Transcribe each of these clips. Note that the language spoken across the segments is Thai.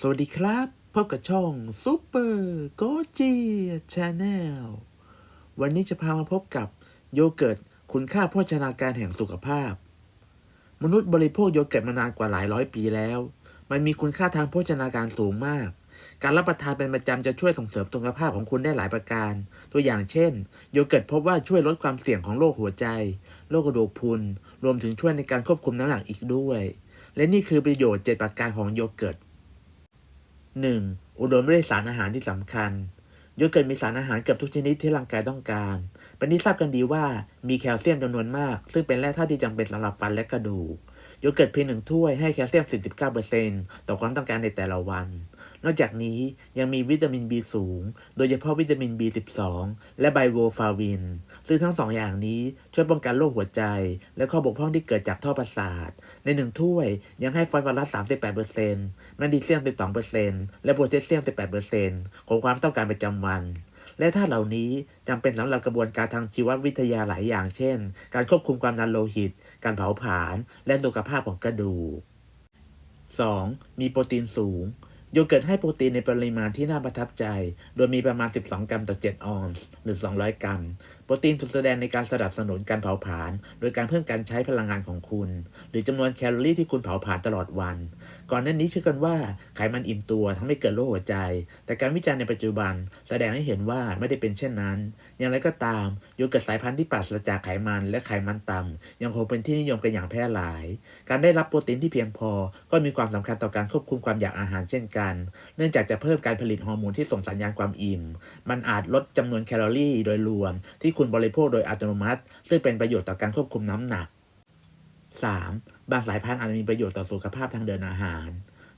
สวัสดีครับ พบกับช่องซูเปอร์โกจีชาแนลวันนี้จะพามาพบกับโยเกิร์ตคุณค่าโภชนาการแห่งสุขภาพ มนุษย์บริโภคโยเกิร์ตมานานกว่าหลายร้อยปีแล้ว มันมีคุณค่าทางโภชนาการสูงมาก การรับประทานเป็นประจำจะช่วยส่งเสริมสุขภาพของคุณได้หลายประการ ตัวอย่างเช่น โยเกิร์ตพบว่าช่วยลดความเสี่ยงของโรคหัวใจ โรคกระดูกพรุน รวมถึงช่วยในการควบคุมน้ำหนักอีกด้วย และนี่คือประโยชน์ 7 ประการของโยเกิร์ต 1. อุดมไปด้วยสารอาหารที่สำคัญโยเกิร์ตมีสารอาหารเกือบทุกชนิดที่ร่างกายต้องการ เป็นที่ทราบกันดีว่ามีแคลเซียมจำนวนมาก ซึ่งเป็นแร่ธาตุที่จำเป็นสำหรับฟันและกระดูก โยเกิร์ตเพียงหนึ่งถ้วยให้แคลเซียม 49%ต่อความต้องการในแต่ละวัน นอกจากนี้ยังมีวิตามิน B สูง โดยเฉพาะวิตามิน B12 และไบโวฟาวิน ซึ่งทั้งสองอย่างนี้ช่วยป้องกันโรคหัวใจ และข้อบกพร่องที่เกิดจากท่อประสาท ในหนึ่งถ้วยยังให้ฟอสฟอรัส 38%แมกนีเซียม 12%และโพแทสเซียม 18%ของความต้องการประจำวัน และธาตุเหล่านี้จำเป็นสำหรับกระบวนการทางชีววิทยาหลายอย่าง เช่น การควบคุมความดันโลหิต การเผาผลาญ และสุขภาพของกระดูก 2. มีโปรตีนสูงโยเกิร์ตให้โปรตีนในปริมาณที่น่าประทับใจ โดยมีประมาณ 12 กรัมต่อ 7 ออนซ์ หรือ 200 กรัม โปรตีนถูกแสดงในการสนับสนุนการเผาผลาญโดยการเพิ่มการใช้พลังงานของคุณ หรือจำนวนแคลอรี่ที่คุณเผาผลาญตลอดวันก่อนหน้านี้เชื่อกันว่าไขมันอิ่มตัวทำให้เกิดโรคหัวใจ แต่การวิจัยในปัจจุบัน แสดงให้เห็นว่าไม่ได้เป็นเช่นนั้น อย่างไรก็ตามโยเกิร์ตสายพันธุ์ที่ปราศจากไขมันและไขมันต่ำยังคงเป็นที่นิยมกันอย่างแพร่หลาย การได้รับโปรตีนที่เพียงพอ ก็มีความสำคัญต่อการควบคุมความอยากอาหารเช่นกัน เนื่องจากจะเพิ่มการผลิตฮอร์โมนที่ส่งสัญญาณความอิ่ม มันอาจลดจำนวนแคลอรี่โดยรวม ที่คุณบริโภคโดยอัตโนมัติ ซึ่งเป็นประโยชน์ต่อการควบคุมน้ำหนัก 3. บางสายพันธุ์อาจมีประโยชน์ต่อสุขภาพทางเดินอาหาร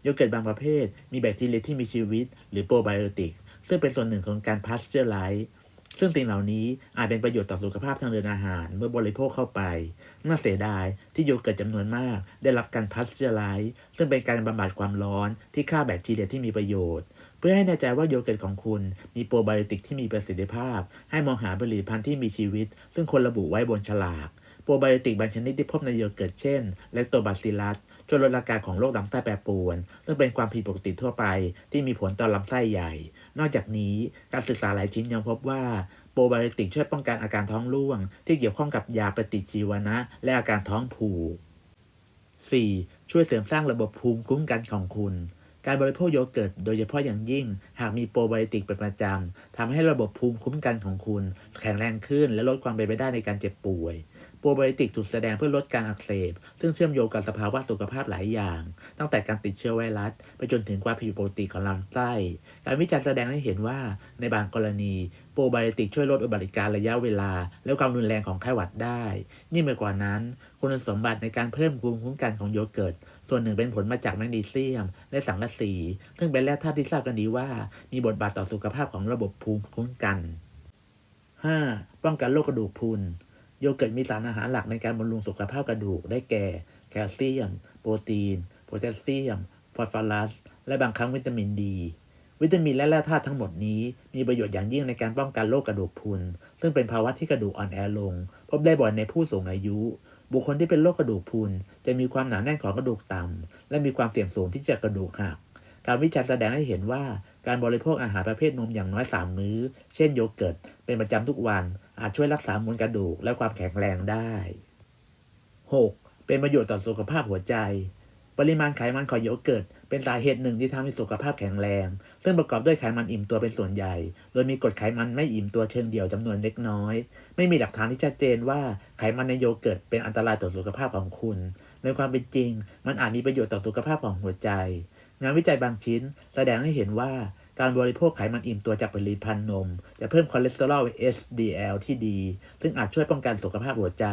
โยเกิร์ตบางประเภท มีแบคทีเรียที่มีชีวิต หรือโปรไบโอติก ซึ่งเป็นส่วนหนึ่งของการพาสเจอร์ไลซ์ซึ่งสิ่งเหล่านี้อาจเป็นประโยชน์ต่อสุขภาพทางเดินอาหาร เมื่อบริโภคเข้าไป น่าเสียดายที่โยเกิร์ตจำนวนมาก ได้รับการพาสเจอร์ไลซ์ซึ่งเป็นการบำบัดความร้อนที่ฆ่าแบคทีเรียที่มีประโยชน์ เพื่อให้แน่ใจว่าโยเกิร์ตของคุณ มีโปรไบโอติกที่มีประสิทธิภาพ ให้มองหาผลิตภัณฑ์ที่มีชีวิต ซึ่งควรระบุไว้บนฉลาก โปรไบโอติกบางชนิดที่พบในโยเกิร์ตเช่นเลคโตบาซิลัสช่วยลดอาการของโรคลำไส้แปรปรวน ซึ่งเป็นความผิดปกติทั่วไป ที่มีผลต่อลำไส้ใหญ่ นอกจากนี้การศึกษาหลายชิ้นยังพบว่าโปรไบโอติกช่วยป้องกันอาการท้องร่วง ที่เกี่ยวข้องกับยาปฏิชีวนะ และอาการท้องผูก 4. ช่วยเสริมสร้างระบบภูมิคุ้มกันของคุณการบริโภคโยเกิร์ตโดยเฉพาะอย่างยิ่ง หากมีโปรไบโอติกเป็นประจำทำให้ระบบภูมิคุ้มกันของคุณ แข็งแรงขึ้นและลดความเป็นไปได้ในการเจ็บป่วย โปรไบโอติกถูกแสดงเพื่อลดการอักเสบ ซึ่งเชื่อมโยงกับสภาวะสุขภาพหลายอย่าง ตั้งแต่การติดเชื้อไวรัส ไปจนถึงความผิดปกติของลำไส้ การวิจัยแสดงให้เห็นว่าในบางกรณี โปรไบโอติกช่วยลดอุบัติการระยะเวลา และความรุนแรงของไข้หวัดได้ ยิ่งไปกว่านั้น คุณสมบัติในการเพิ่มภูมิคุ้มกันของโยเกิร์ต ส่วนหนึ่งเป็นผลมาจากแมกนีเซียม และสังกะสี ซึ่งเป็นแร่ธาตุที่ทราบกันดีว่า มีบทบาทต่อสุขภาพของระบบภูมิคุ้มกัน 5. ป้องกันโรคกระดูกพรุน โยเกิร์ตมีสารอาหารหลักในการบำรุงสุขภาพกระดูก ได้แก่ แคลเซียม โปรตีน โพแทสเซียม ฟอสฟอรัส และบางครั้งวิตามินดี วิตามินและแร่ธาตุทั้งหมดนี้ มีประโยชน์อย่างยิ่งในการป้องกันโรคกระดูกพรุน ซึ่งเป็นภาวะที่กระดูกอ่อนแอลง พบได้บ่อยในผู้สูงอายุ บุคคลที่เป็นโรคกระดูกพรุน จะมีความหนาแน่นของกระดูกต่ำ และมีความเสี่ยงสูงที่จะกระดูกหัก การวิจัยแสดงให้เห็นว่าการบริโภคอาหารประเภทนมอย่างน้อย 3 มื้อ เช่นโยเกิร์ต เป็นประจำทุกวัน อาจช่วยรักษามวลกระดูกและความแข็งแรงได้ 6. เป็นประโยชน์ต่อสุขภาพหัวใจ ปริมาณไขมันของโยเกิร์ตเป็นสาเหตุหนึ่งที่ทำให้สุขภาพแข็งแรง ซึ่งประกอบด้วยไขมันอิ่มตัวเป็นส่วนใหญ่ โดยมีกรดไขมันไม่อิ่มตัวเชิงเดี่ยวจำนวนเล็กน้อย ไม่มีหลักฐานที่ชัดเจนว่าไขมันในโยเกิร์ตเป็นอันตรายต่อสุขภาพของคุณ ในความเป็นจริง มันอาจมีประโยชน์ต่อสุขภาพของหัวใจ งานวิจัยบางชิ้นแสดงให้เห็นว่าการบริโภคไขมันอิ่มตัวจากผลิตภัณฑ์นม จะเพิ่มคอเลสเตอรอล SDL ที่ดี ซึ่งอาจช่วยป้องกันสุขภาพหัวใจ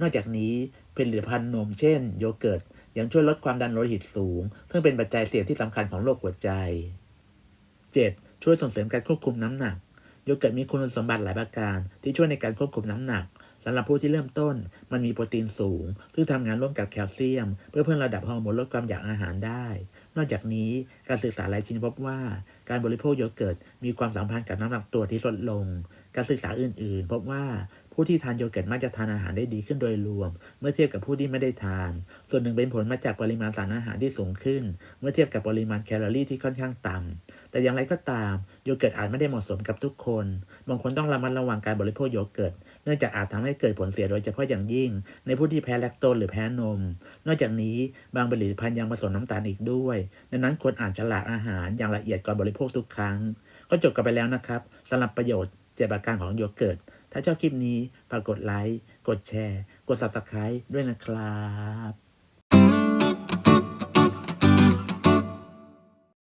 นอกจากนี้ผลิตภัณฑ์นมเช่น โยเกิร์ต ยังช่วยลดความดันโลหิตสูง ซึ่งเป็นปัจจัยเสี่ยงที่สำคัญของโรคหัวใจ 7. ช่วยส่งเสริมการควบคุมน้ำหนัก โยเกิร์ตมีคุณสมบัติหลายประการ ที่ช่วยในการควบคุมน้ำหนักสำหรับผู้ที่เริ่มต้น มันมีโปรตีนสูง ซึ่งทำงานร่วมกับแคลเซียม เพื่อเพิ่มระดับฮอร์โมนลดความอยากอาหารได้ นอกจากนี้การศึกษาหลายชิ้นพบว่า การบริโภคโยเกิร์ตมีความสัมพันธ์กับน้ำหนักตัวที่ลดลง การศึกษาอื่น ๆ พบว่าผู้ที่ทานโยเกิร์ตมักจะทานอาหารได้ดีขึ้นโดยรวม เมื่อเทียบกับผู้ที่ไม่ได้ทาน ส่วนหนึ่งเป็นผลมาจากปริมาณสารอาหารที่สูงขึ้น เมื่อเทียบกับปริมาณแคลอรี่ที่ค่อนข้างต่ำแต่อย่างไรก็ตามโยเกิร์ตอาจไม่ได้เหมาะสมกับทุกคน บางคนต้องระมัดระวังการบริโภคโยเกิร์ต นื่องจากอาจทำให้เกิดผลเสียโดยเฉพาะอย่างยิ่ง ในผู้ที่แพ้แลคโตนหรือแพ้นม นอกจากนี้บางผลิตภัณฑ์ยังผสมน้ำตาลอีกด้วย ดังนั้นควรอ่านฉลากอาหารอย่างละเอียดก่อนบริโภคทุกครั้ง ก็จบกันไปแล้วนะครับสำหรับประโยชน์เจ็บอาการของโยเกิร์ต ถ้าชอบคลิปนี้ฝากกดไลค์ กดแชร์ กด subscribe ด้วยนะครับ